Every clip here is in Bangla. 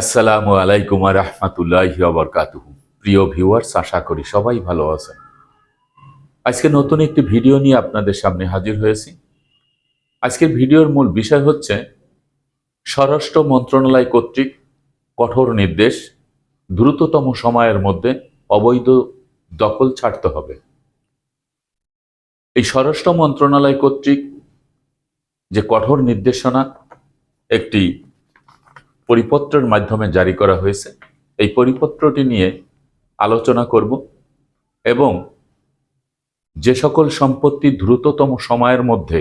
আসসালামু আলাইকুম রহমতুল্লাহ বরকাতুহু। প্রিয় ভিউয়ার্স, আশা করি সবাই ভালো আছেন। আজকে নতুন একটি ভিডিও নিয়ে আপনাদের সামনে হাজির হয়েছি। আজকের ভিডিওর মূল বিষয় হচ্ছে, স্বরাষ্ট্র মন্ত্রণালয় কর্তৃক কঠোর নির্দেশ, দ্রুততম সময়ের মধ্যে অবৈধ দখল ছাড়তে হবে। এই স্বরাষ্ট্র মন্ত্রণালয় কর্তৃক যে কঠোর নির্দেশনা, একটি পরিপত্রের মাধ্যমে জারি করা হয়েছে। এই পরিপত্রটি নিয়ে আলোচনা করব এবং যে সকল সম্পত্তি দ্রুততম সময়ের মধ্যে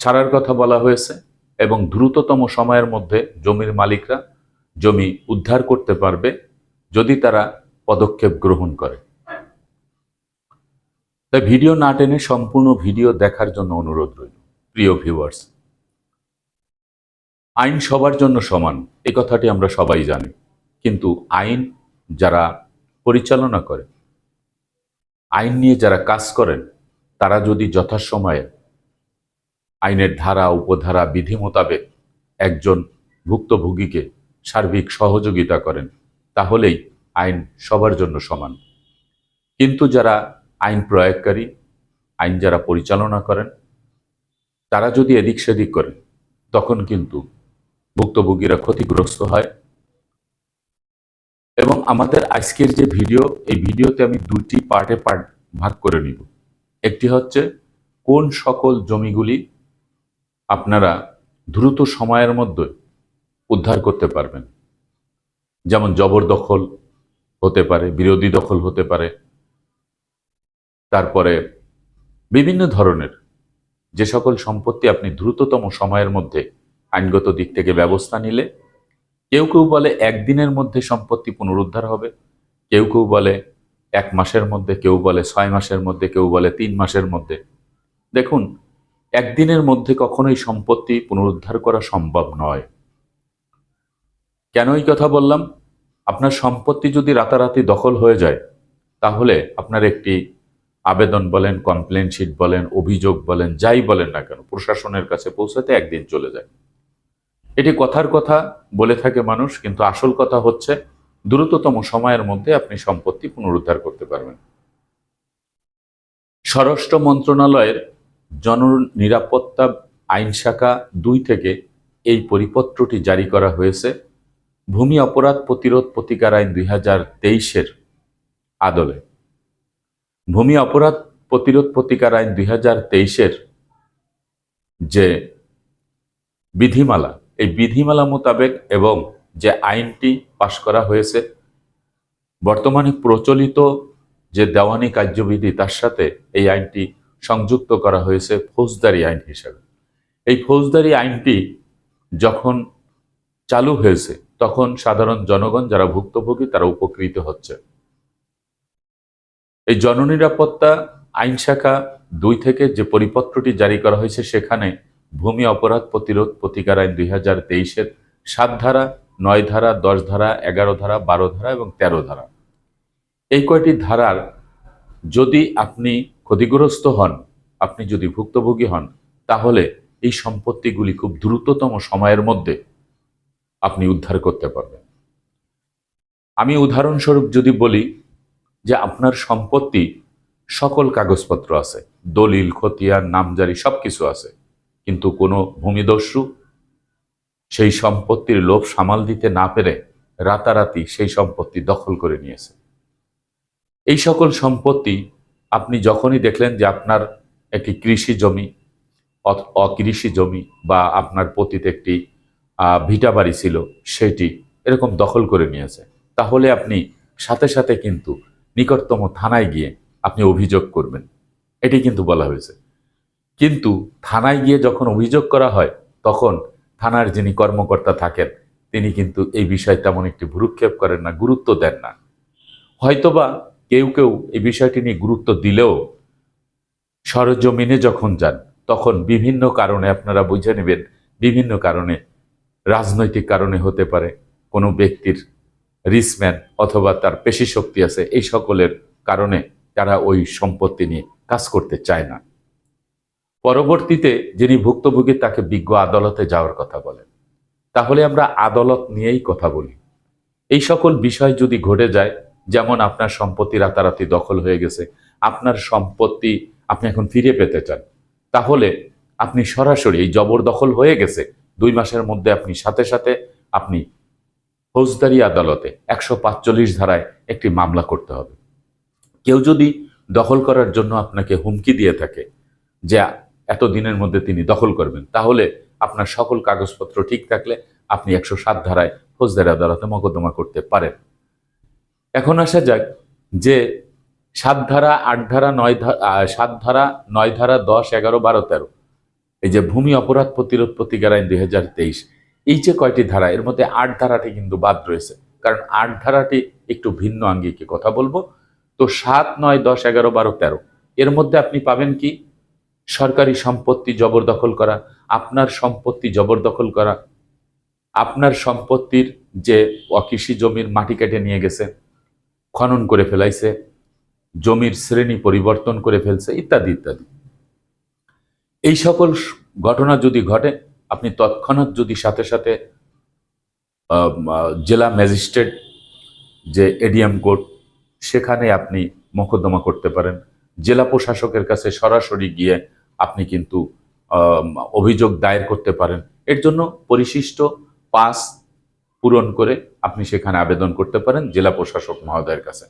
ছাড়ার কথা বলা হয়েছে এবং দ্রুততম সময়ের মধ্যে জমির মালিকরা জমি উদ্ধার করতে পারবে যদি তারা পদক্ষেপ গ্রহণ করে। তাই ভিডিও না টেনে সম্পূর্ণ ভিডিও দেখার জন্য অনুরোধ রইল। প্রিয় ভিউয়ার্স আইন সবার জন্য সমান, এ কথাটি আমরা সবাই জানি। কিন্তু আইন যারা পরিচালনা করে, আইন নিয়ে যারা কাজ করেন, তারা যদি যথাসময়ে আইনের ধারা, উপধারা, বিধি মোতাবেক একজন ভুক্তভোগীকে সার্বিক সহযোগিতা করেন, তাহলেই আইন সবার জন্য সমান। কিন্তু যারা আইন প্রয়োগকারী, আইন যারা পরিচালনা করেন, তারা যদি এদিক সেদিক করেন, তখন কিন্তু ভুক্তভোগীরা ক্ষতিগ্রস্ত হয়। এবং আমাদের আজকের যে ভিডিও, এই ভিডিওতে আমি দুইটি পার্টে পার্ট ভাগ করে নিব। একটি হচ্ছে, কোন সকল জমিগুলি আপনারা দ্রুত সময়ের মধ্যে উদ্ধার করতে পারবেন? যেমন জবরদখল হতে পারে, বিরোধী দখল হতে পারে। তারপরে বিভিন্ন ধরনের যে সকল সম্পত্তি আপনি দ্রুততম সময়ের মধ্যে আইনগত দিক থেকে ব্যবস্থা নিলে কেউ কেউ বলে একদিনের মধ্যে সম্পত্তি পুনরুদ্ধার হবে, কেউ কেউ বলে এক মাসের মধ্যে, কেউ বলে ছয় মাসের মধ্যে, কেউ বলে তিন মাসের মধ্যে। দেখুন, একদিনের মধ্যে কখনোই সম্পত্তি পুনরুদ্ধার করা সম্ভব নয়। কেন এই কথা বললাম? আপনার সম্পত্তি যদি রাতারাতি দখল হয়ে যায়, তাহলে আপনার একটি আবেদন বলেন কমপ্লেন শিট বলেন, অভিযোগ বলেন, যাই বলেন না কেন, প্রশাসনের কাছে পৌঁছাতে একদিন চলে যায়। এটি কথার কথা, বলে থাকে মানুষ, কিন্তু আসল কথা হচ্ছে, দ্রুততম সময়ের মধ্যে আপনি সম্পত্তি পুনরুদ্ধার করতে পারবেন। স্বরাষ্ট্র মন্ত্রণালয়ের জননিরাপত্তা আইন শাখা দুই থেকে এই পরিপত্রটি জারি করা হয়েছে। ভূমি অপরাধ প্রতিরোধ প্রতিকার আইন দুই হাজার তেইশের আদলে। ভূমি অপরাধ প্রতিরোধ প্রতিকার আইন দুই হাজার তেইশের যে বিধিমালা এই বিধিমালা মোতাবেক এবং যে আইনটি পাশ করা হয়েছে, বর্তমানে প্রচলিত যে দেওয়ানি কার্যবিধি, তার সাথে এই আইনটি সংযুক্ত করা হয়েছে ফৌজদারি আইন হিসাবে। এই ফৌজদারি আইনটি যখন চালু হয়েছে, তখন সাধারণ জনগণ যারা ভুক্তভোগী, তারা উপকৃত হচ্ছে। এই জননিরাপত্তা আইন শাখা দুই থেকে যে পরিপত্রটি জারি করা হয়েছে, সেখানে ভূমি অপরাধ প্রতিরোধ প্রতিকার আইন দুই হাজার তেইশের সাত ধারা, নয় ধারা, দশ ধারা, এগারো ধারা, বারো ধারা এবং তেরো ধারা। এই কয়টি ধারার যদি আপনি ক্ষতিগ্রস্ত হন, আপনি যদি ভুক্তভোগী হন, তাহলে এই সম্পত্তিগুলি খুব দ্রুততম সময়ের মধ্যে আপনি উদ্ধার করতে পারবেন। আমি উদাহরণস্বরূপ যদি বলি যে আপনার সম্পত্তি সকল কাগজপত্র আছে, দলিল, খতিয়ান, নামজারি সব কিছু আছে। কিন্তু কোনো ভূমিদস্যু সেই সম্পত্তির লোভ সামাল দিতে না পেরে রাতারাতি সেই সম্পত্তি দখল করে নিয়েছে। এই সকল সম্পত্তি আপনি যখনই দেখলেন যে আপনার একটি কৃষি জমি অকৃষি জমি বা আপনার পতিতে একটি ভিটা বাড়ি ছিল সেটি এরকম দখল করে নিয়েছে, তাহলে আপনি সাথে সাথে কিন্তু নিকটতম থানায় গিয়ে আপনি অভিযোগ করবেন। এটি কিন্তু বলা হয়েছে। কিন্তু থানায় গিয়ে যখন অভিযোগ করা হয়, তখন থানার যিনি কর্মকর্তা থাকেন, তিনি কিন্তু এই বিষয়ে তেমন একটি ভুরুক্ষেপ করেন না, গুরুত্ব দেন না। হয়তোবা কেউ কেউ এই বিষয়টি নিয়ে গুরুত্ব দিলেও সরজমিনে যখন যান, তখন বিভিন্ন কারণে আপনারা বুঝে নেবেন, বিভিন্ন কারণে, রাজনৈতিক কারণে হতে পারে, কোনো ব্যক্তির রিসম্যান অথবা তার পেশি শক্তি আছে, এই সকলের কারণে তারা ওই সম্পত্তি নিয়ে কাজ করতে চায় না। পরবর্তীতে যিনি ভুক্তভোগী তাকে বিজ্ঞ আদালতে যাওয়ার কথা বলেন। তাহলে আমরা আদালত নিয়েই কথা বলি। এই সকল বিষয় যদি ঘটে যায়, যেমন আপনার সম্পত্তি রাতারাতি দখল হয়ে গেছে, আপনার সম্পত্তি আপনি এখন ফিরে পেতে চান, তাহলে আপনি সরাসরি এই জবরদখল হয়ে গেছে, দুই মাসের মধ্যে আপনি সাথে সাথে আপনি ফৌজদারি আদালতে একশো পাঁচচল্লিশ ধারায় একটি মামলা করতে হবে। কেউ যদি দখল করার জন্য আপনাকে হুমকি দিয়ে থাকে যে এত দিনের মধ্যে তিনি দখল করবেন। তাহলে আপনার সকল কাগজপত্র ঠিক থাকলে আপনি একশো সাত ধারায় ফৌজদারি আদালতে মকদ্দমা করতে পারেন। এখন আসা যাক যে সাত ধারা, আট ধারা, নয় ধারা সাত ধারা, নয় ধারা, দশ, এগারো, বারো, তেরো, এই যে ভূমি অপরাধ প্রতিরোধ প্রতিকার আইন দুই হাজার তেইশ, এই যে কয়টি ধারা, এর মধ্যে আট ধারাটি কিন্তু বাদ রয়েছে। কারণ আট ধারাটি একটু ভিন্ন আঙ্গিকে কথা বলব। তো সাত, নয়, দশ, এগারো, বারো, তেরো, এর মধ্যে আপনি পাবেন কি? সরকারি সম্পত্তি জবরদখল করা, আপনার সম্পত্তি জবরদখল করা, আপনার সম্পত্তির যে অকৃষি জমির মাটি কেটে নিয়ে গেছে, খনন করে ফেলাইছে, জমির শ্রেণি পরিবর্তন করে ফেলছে, ইত্যাদি ইত্যাদি। এই সকল ঘটনা যদি ঘটে, আপনি তৎক্ষণাৎ যদি সাথে সাথে জেলা ম্যাজিস্ট্রেট যে এডিএম কোর্ট, সেখানে আপনি মোকদ্দমা করতে পারেন। জেলা প্রশাসকের কাছে সরাসরি গিয়ে আপনি কিন্তু অভিযোগ দায়ের করতে পারেন। এর জন্য পরিশিষ্ট পাস পূরণ করে আপনি সেখানে আবেদন করতে পারেন জেলা প্রশাসক মহোদয়ের কাছে।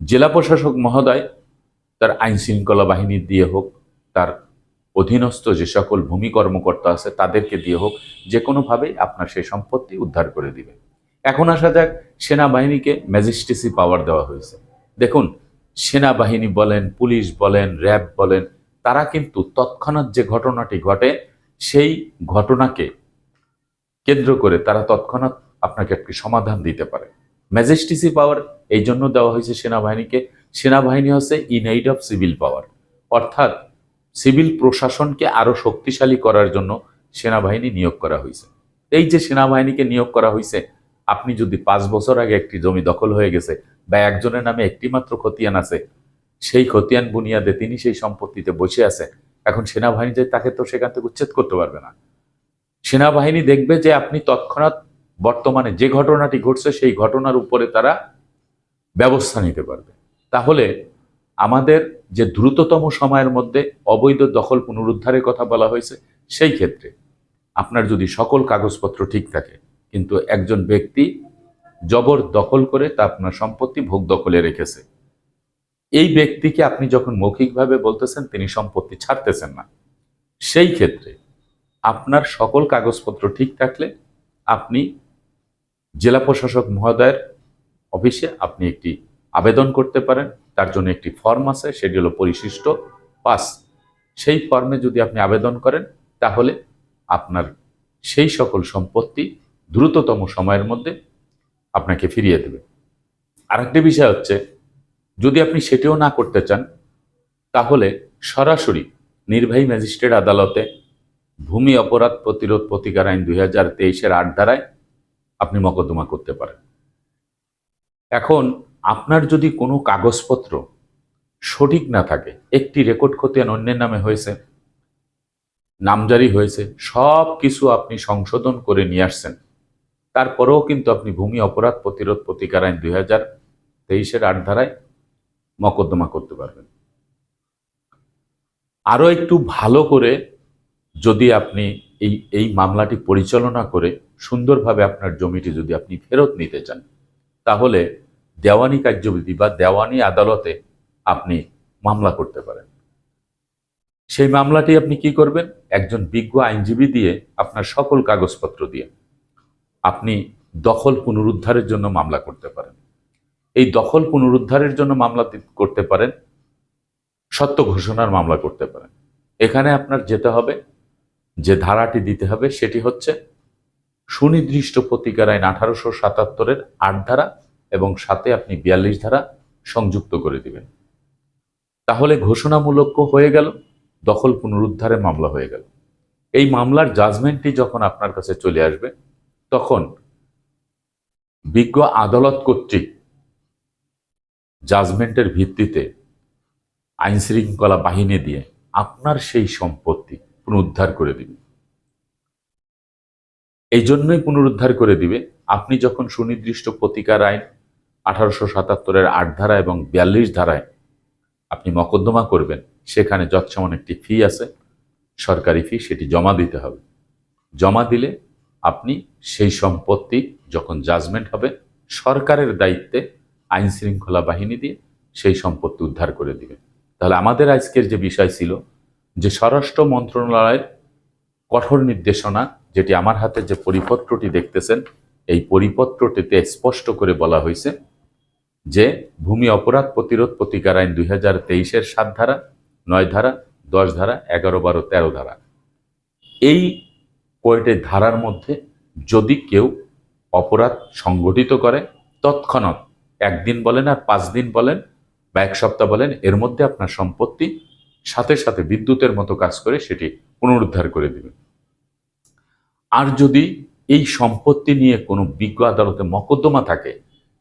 জেলা প্রশাসক মহোদয় তার আইন শৃঙ্খলা বাহিনী দিয়ে হোক, তার অধীনস্থ যে সকল ভূমি কর্মকর্তা আছে তাদেরকে দিয়ে হোক, যে কোনোভাবেই আপনার সেই সম্পত্তি উদ্ধার করে দিবে। এখন আসা যাক, সেনাবাহিনীকে ম্যাজিস্ট্রেসি পাওয়ার দেওয়া হয়েছে। দেখুন, সেনাবাহিনী বলেন, পুলিশ বলেন, র্যাব বলেন তারা কিন্তু তৎক্ষণাৎ যে ঘটনাটি ঘটে, সেই ঘটনাকে কেন্দ্র করে তারা তৎক্ষণাৎ আপনাকে একটি সমাধান দিতে পারে। ম্যাজিস্ট্রেসি পাওয়ার এই জন্য দেওয়া হয়েছে সেনাবাহিনীকে। সেনাবাহিনী হচ্ছে in aid of civil power অর্থাৎ সিভিল প্রশাসনকে আরও শক্তিশালী করার জন্য সেনাবাহিনী নিয়োগ করা হয়েছে। এই যে সেনাবাহিনীকে নিয়োগ করা হয়েছে, আপনি যদি পাঁচ বছর আগে একটি জমি দখল হয়ে গেছে বা একজনের নামে একটি মাত্র খতিয়ান আছে সেই খতিয়ান বুনিয়াদে তিনি সেই সম্পত্তিতে বসে আছে এখন সেনাবাহিনী যে তাকে তো সেখান থেকে উচ্ছেদ করতে পারবে না। সেনাবাহিনী দেখবে যে আপনি তৎক্ষণাৎ বর্তমানে যে ঘটনাটি ঘটছে, সেই ঘটনার উপরে তারা ব্যবস্থা নিতে পারবে। তাহলে আমাদের যে দ্রুততম সময়ের মধ্যে অবৈধ দখল পুনরুদ্ধারের কথা বলা হয়েছে, সেই ক্ষেত্রে আপনার যদি সকল কাগজপত্র ঠিক থাকে, কিন্তু একজন ব্যক্তি জবর দখল করে তা আপনার সম্পত্তি ভোগ দখলে রেখেছে এই ব্যক্তিকে আপনি যখন মৌখিকভাবে বলতেছেন, তিনি সম্পত্তি ছাড়তেছেন না। সেই ক্ষেত্রে আপনার সকল কাগজপত্র ঠিক থাকলে আপনি জেলা প্রশাসক মহোদয়ের অফিসে আপনি একটি আবেদন করতে পারেন। তার জন্য একটি ফর্ম আছে, সেটি হলো পরিশিষ্ট পাস। সেই ফর্মে যদি আপনি আবেদন করেন, তাহলে আপনার সেই সকল সম্পত্তি দ্রুততম সময়ের মধ্যে আপনাকে ফিরিয়ে দেবে। আরেকটি বিষয় হচ্ছে যদি আপনি সেটিও না করতে চান, তাহলে সরাসরি নির্বাহী ম্যাজিস্ট্রেট আদালতে ভূমি অপরাধ প্রতিরোধ প্রতিকার আইন দুই হাজার তেইশের আট ধারায় আপনি মকদ্দমা করতে পারেন। এখন আপনার যদি কোনো কাগজপত্র সঠিক না থাকে, একটি রেকর্ড খতিয়ান অন্যের নামে হয়েছে, নামজারি হয়েছে, সব কিছু আপনি সংশোধন করে নিয়ে আসছেন, তারপরেও কিন্তু আপনি ভূমি অপরাধ প্রতিরোধ প্রতিকার আইন দুই হাজার তেইশের আট ধারায় মকদ্দমা করতে পারবেন। আরও একটু ভালো করে যদি আপনি এই এই মামলাটি পরিচালনা করে সুন্দরভাবে আপনার জমিটি যদি আপনি ফেরত নিতে চান, তাহলে দেওয়ানি কার্যবিধি বা দেওয়ানি আদালতে আপনি মামলা করতে পারেন। সেই মামলাটি আপনি কি করবেন? একজন বিজ্ঞ আইনজীবী দিয়ে আপনার সকল কাগজপত্র দিয়ে। আপনি দখল পুনরুদ্ধারের জন্য মামলা করতে পারেন। এই দখল পুনরুদ্ধারের জন্য মামলা করতে পারেন, সত্য ঘোষণার মামলা করতে পারেন। এখানে আপনার যেতে হবে, যে ধারাটি দিতে হবে সেটি হচ্ছে সুনির্দিষ্ট প্রতিকার আইন আঠারোশো সাতাত্তরের আট ধারা এবং সাথে আপনি বিয়াল্লিশ ধারা সংযুক্ত করে দিবেন। তাহলে ঘোষণামূলক হয়ে গেল, দখল পুনরুদ্ধারে মামলা হয়ে গেল। এই মামলার জাজমেন্টটি যখন আপনার কাছে চলে আসবে, তখন বিজ্ঞ আদালত কর্তৃক জাজমেন্টের ভিত্তিতে আইন শৃঙ্খলা বাহিনী দিয়ে আপনার সেই সম্পত্তি পুনরুদ্ধার করে দিবে। এই জন্যই পুনরুদ্ধার করে দিবে। আপনি যখন সুনির্দিষ্ট প্রতিকার আইন আঠারোশো সাতাত্তরের আট ধারা এবং বিয়াল্লিশ ধারায় আপনি মকদ্দমা করবেন, সেখানে যৎসমান একটি ফি আছে, সরকারি ফি, সেটি জমা দিতে হবে। জমা দিলে আপনি সেই সম্পত্তি যখন জাজমেন্ট হবে, সরকারের দায়িত্বে আইন শৃঙ্খলা বাহিনী দিয়ে সেই সম্পত্তি উদ্ধার করে দিবে। তাহলে আমাদের আজকের যে বিষয় ছিল, যে স্বরাষ্ট্র মন্ত্রণালয়ের কঠোর নির্দেশনা, যেটি আমার হাতে যে পরিপত্রটি দেখতেছেন, এই পরিপত্রটিতে স্পষ্ট করে বলা হয়েছে যে ভূমি অপরাধ প্রতিরোধ প্রতিকার আইন দুই হাজার তেইশের সাত ধারা, নয় ধারা, দশ ধারা, এগারো বারো, তেরো ধারা। এই কয়টি ধারার মধ্যে যদি কেউ অপরাধ সংগঠিত করে, তৎক্ষণাৎ একদিন বলেন আর পাঁচ দিন বলেন বা এক সপ্তাহ বলেন, এর মধ্যে আপনার সম্পত্তি সাথে সাথে বিদ্যুতের মতো কাজ করে সেটি পুনরুদ্ধার করে দিবে আর যদি এই সম্পত্তি নিয়ে কোনো বিজ্ঞ আদালতে মকদ্দমা থাকে,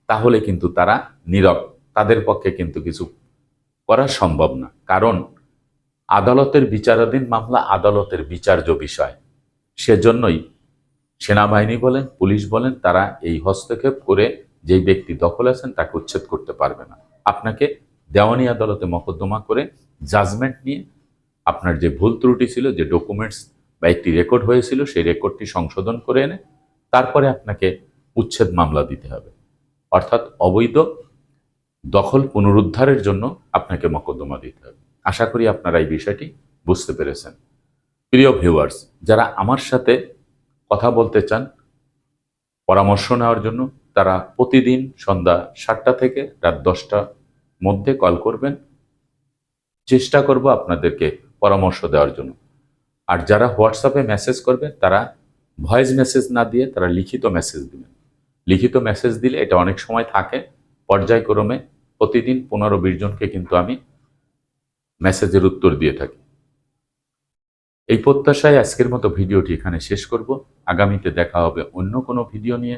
তাহলে কিন্তু তারা নীরব। তাদের পক্ষে কিন্তু কিছু করা সম্ভব না। কারণ আদালতের বিচারাধীন মামলা আদালতের বিচার্য বিষয়। সেজন্যই সেনাবাহিনী বলেন, পুলিশ বলেন, তারা এই হস্তক্ষেপ করে যেই ব্যক্তি দখল আছেন তাকে উচ্ছেদ করতে পারবে না। আপনাকে দেওয়ানি আদালতে মকদ্দমা করে জাজমেন্ট নিয়ে আপনার যে ভুল ত্রুটি ছিল, যে ডকুমেন্টস বা একটি রেকর্ড হয়েছিল, সেই রেকর্ডটি সংশোধন করে এনে তারপরে আপনাকে উচ্ছেদ মামলা দিতে হবে। অর্থাৎ অবৈধ দখল পুনরুদ্ধারের জন্য আপনাকে মকদ্দমা দিতে হবে। আশা করি আপনারা এই বিষয়টি বুঝতে পেরেছেন। প্রিয় ভিউয়ার্স যারা আমার সাথে কথা বলতে চান, পরামর্শ নেওয়ার জন্য তারা প্রতিদিন সন্ধ্যা সাতটা থেকে রাত দশটার মধ্যে কল করবেন। চেষ্টা করব আপনাদেরকে পরামর্শ দেওয়ার জন্য। আর যারা হোয়াটসঅ্যাপে মেসেজ করবেন তারা ভয়েস মেসেজ না দিয়ে তারা লিখিত মেসেজ দিবেন। লিখিত মেসেজ দিলে এটা অনেক সময় থাকে। পর্যায়ক্রমে প্রতিদিন পনেরো বিশ জনকে কিন্তু আমি মেসেজের উত্তর দিয়ে থাকি। এই প্রত্যাশায় আজকের মতো ভিডিওটি এখানে শেষ করব। আগামীতে দেখা হবে অন্য কোনো ভিডিও নিয়ে।